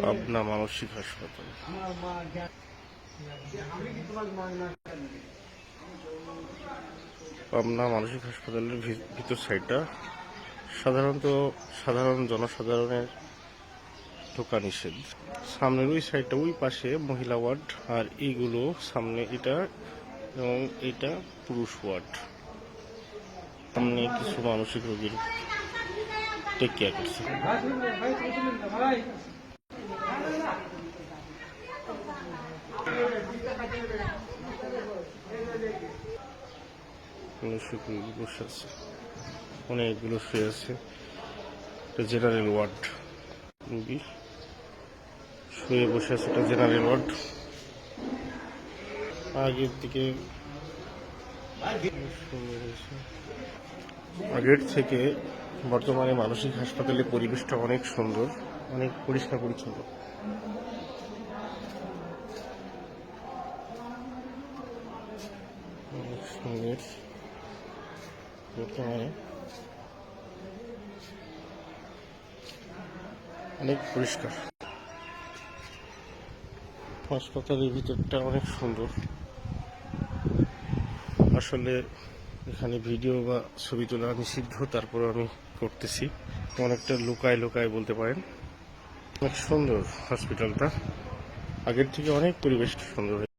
পাবনা মানসিক হাসপাতাল। পাবনা মানসিক হাসপাতালের ভিতর সাইডটা সাধারণত সাধারণ জনসাধারণের ঢোকা নিষেধ। সামনের ওই সাইডটা ওই পাশে মহিলা ওয়ার্ড, আর এইগুলো সামনে এটা এবং এটা পুরুষ ওয়ার্ড। সামনে কিছু মানসিক রোগীর টেক কেয়ার করছে বসে আছে। অনেকগুলো শুয়ে আছে। এটা জেনারেল ওয়ার্ড রুগী শুয়ে বসে আছে এটা জেনারেল ওয়ার্ড আগের দিকে আগের থেকে বর্তমানে মানসিক হাসপাতালের পরিবেশটা অনেক সুন্দর, অনেক পরিষ্কার পরিচ্ছন্ন। অনেক সুন্দর অনেক পরিষ্কার। হাসপাতালের ভিতরটা অনেক সুন্দর। আসলে এখানে ভিডিও বা ছবি তোলা নিষিদ্ধ, তারপর আমি করতেছি। অনেকটা লুকায় লুকায় বলতে পারেন। অনেক সুন্দর হসপিটালটা আগের থেকে অনেক পরিবেশ সুন্দর